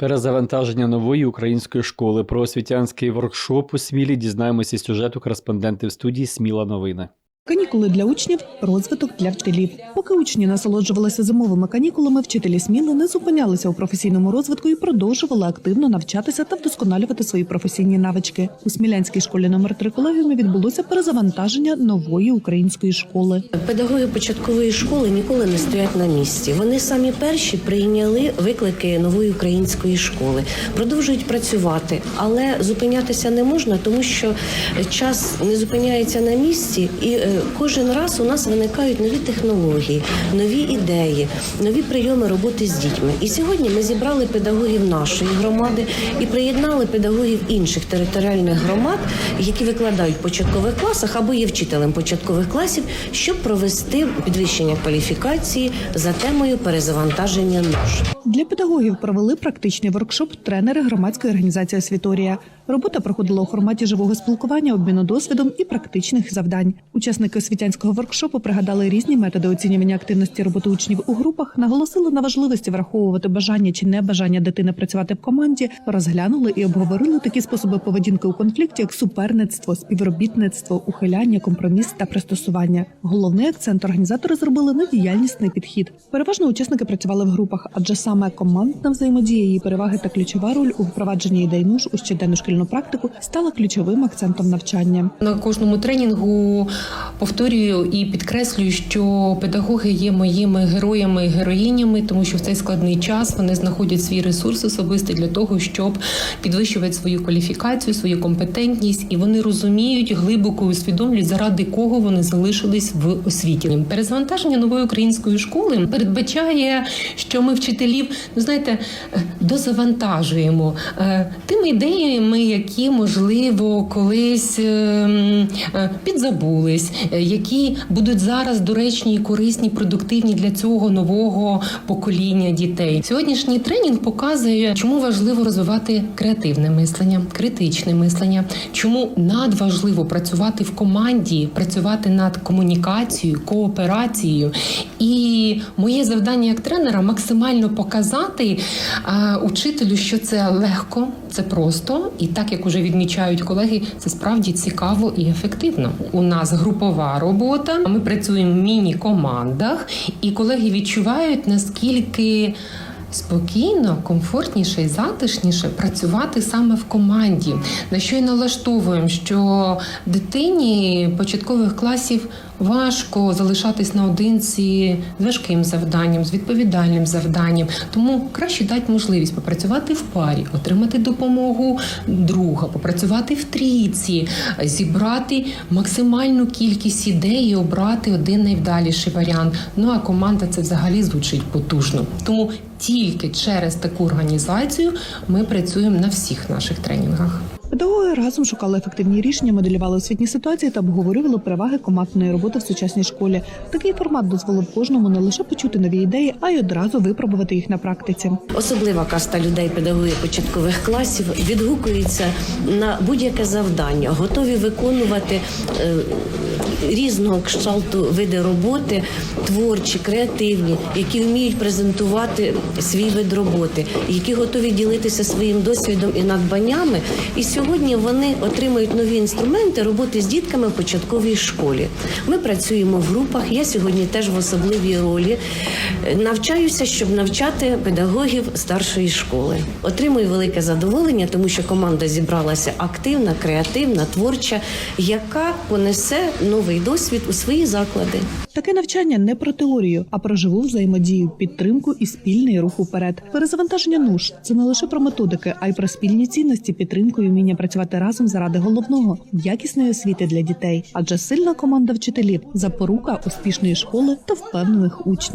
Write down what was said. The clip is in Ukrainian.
Перезавантаження нової української школи про освітянський воркшоп у Смілі дізнаємося сюжету сюжету кореспондентів студії Сміла новини. Канікули для учнів, розвиток для вчителів. Поки учні насолоджувалися зимовими канікулами, вчителі Сміли не зупинялися у професійному розвитку і продовжували активно навчатися та вдосконалювати свої професійні навички. У Смілянській школі номер 3 колегіумі відбулося перезавантаження нової української школи. Педагоги початкової школи ніколи не стоять на місці. Вони самі перші прийняли виклики нової української школи, продовжують працювати, але зупинятися не можна, тому що час не зупиняється на місці, і е, кожен раз у нас виникають нові технології, нові ідеї, нові прийоми роботи з дітьми. І сьогодні ми зібрали педагогів нашої громади і приєднали педагогів інших територіальних громад, які викладають в початкових класах або є вчителем початкових класів, щоб провести підвищення кваліфікації за темою перезавантаження нож. Для педагогів провели практичний воркшоп тренери громадської організації Освіторія. Робота проходила у форматі живого спілкування, обміну досвідом і практичних завдань. Учасники освітянського воркшопу пригадали різні методи оцінювання активності роботи учнів у групах, наголосили на важливості враховувати бажання чи небажання дитини працювати в команді, розглянули і обговорили такі способи поведінки у конфлікті, як суперництво, співробітництво, ухиляння, компроміс та пристосування. Головний акцент організатори зробили на діяльнісний підхід. Переважно учасники працювали в групах, адже саме командна взаємодія, її переваги та ключова роль у впровадженні ідей НУШ у щоденну шкільну практику стала ключовим акцентом навчання. На кожному тренінгу повторюю і підкреслюю, що педагоги є моїми героями і героїнями, тому що в цей складний час вони знаходять свій ресурс особистий для того, щоб підвищувати свою кваліфікацію, свою компетентність, і вони розуміють глибоко усвідомлюють, заради кого вони залишились в освіті. Перезвантаження нової української школи передбачає, що ми вчителів, ну знаєте, е, дозавантажуємо е, тими ідеями, які можливо колись е, м, е, підзабулись, е, які будуть зараз доречні і корисні, продуктивні для цього нового покоління дітей. Сьогоднішній тренінг показує, чому важливо розвивати креативне мислення, критичне мислення, чому надважливо працювати в команді, працювати над комунікацією, кооперацією. І моє завдання як тренера максимально показати а, учителю, що це легко, це просто, і так як уже відмічають колеги, це справді цікаво і ефективно. У нас групова робота. Ми працюємо в міні-командах, і колеги відчувають наскільки. Спокійно, комфортніше і затишніше працювати саме в команді. На що й налаштовуємо, що дитині початкових класів важко залишатись наодинці з важким завданням, з відповідальним завданням. Тому краще дати можливість попрацювати в парі, отримати допомогу друга, попрацювати в трійці, зібрати максимальну кількість ідей і обрати один найвдаліший варіант. Ну а команда це взагалі звучить потужно. Тому тільки через таку організацію ми працюємо на всіх наших тренінгах. Педагоги разом шукали ефективні рішення, моделювали освітні ситуації та обговорювали переваги командної роботи в сучасній школі. Такий формат дозволив кожному не лише почути нові ідеї, а й одразу випробувати їх на практиці. Особлива каста людей, педагогів початкових класів, відгукується на будь-яке завдання, готові виконувати е, різного кшталту види роботи, творчі, креативні, які вміють презентувати свій вид роботи, які готові ділитися своїм досвідом і надбаннями. І сьогодні вони отримують нові інструменти роботи з дітками в початковій школі. Ми працюємо в групах. Я сьогодні теж в особливій ролі навчаюся, щоб навчати педагогів старшої школи. Отримую велике задоволення, тому що команда зібралася активна, креативна, творча, яка понесе новий досвід у свої заклади. Таке навчання не про теорію, а про живу взаємодію, підтримку і спільний рух уперед. Перезавантаження нуж це не лише про методики, а й про спільні цінності, підтримку і вміння працювати разом заради головного якісної освіти для дітей. Адже сильна команда вчителів запорука успішної школи та впевнених учнів.